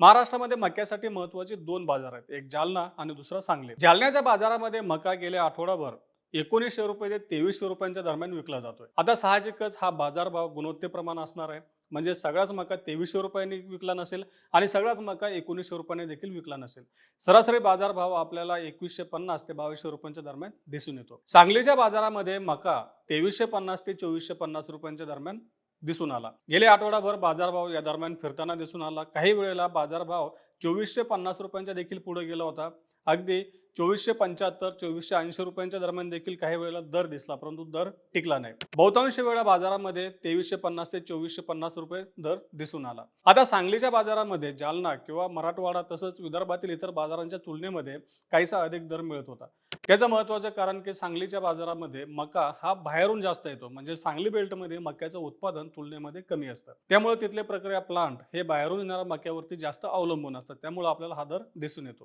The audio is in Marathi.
महाराष्ट्रामध्ये मक्यासाठी महत्त्वाचे दोन बाजार आहेत. एक जालना आणि दुसरा सांगली. जालन्याच्या बाजारामध्ये मका गेल्या आठवडाभर एकोणीसशे रुपये ते तेवीसशे रुपयांच्या दरम्यान विकला जातोय. आता साहजिकच हा बाजारभाव गुणवत्तेप्रमाणे असणार आहे. म्हणजे सगळाच मका तेवीसशे रुपयांनी विकला नसेल आणि सगळाच मका एकोणीसशे रुपयांनी देखील विकला नसेल. सरासरी बाजारभाव आपल्याला एकवीसशे पन्नास ते बावीसशे रुपयांच्या दरम्यान दिसून येतो. सांगलीच्या बाजारामध्ये मका तेवीसशे पन्नास ते चोवीसशे पन्नास रुपयांच्या दरम्यान दिसून आला. गेले आठवडाभर बाजारभाव या दरम्यान फिरताना दिसून आला. काही वेळेला बाजारभाव चोवीसशे पन्नास रुपयांच्या देखील पुढे गेला होता. अगदी चोवीसशे पंच्याहत्तर चोवीसशे ऐंशी रुपयांच्या दरम्यान देखील काही वेळेला दर दिसला परंतु दर टिकला नाही. बहुतांश वेळा बाजारामध्ये तेवीसशे पन्नास ते चोवीसशे पन्नास रुपये दर दिसून आला. आता सांगलीच्या बाजारामध्ये जालना किंवा मराठवाडा तसंच विदर्भातील इतर बाजारांच्या तुलनेमध्ये काहीसा अधिक दर मिळत होता. याचं महत्वाचं कारण की सांगलीच्या बाजारामध्ये मका हा बाहेरून जास्त येतो. म्हणजे सांगली बेल्टमध्ये मक्याचं उत्पादन तुलनेमध्ये कमी असतं. त्यामुळे तिथले प्रक्रिया प्लांट हे बाहेरून येणाऱ्या मक्यावरती जास्त अवलंबून असतात त्यामुळे आपल्याला हा दर दिसून येतो.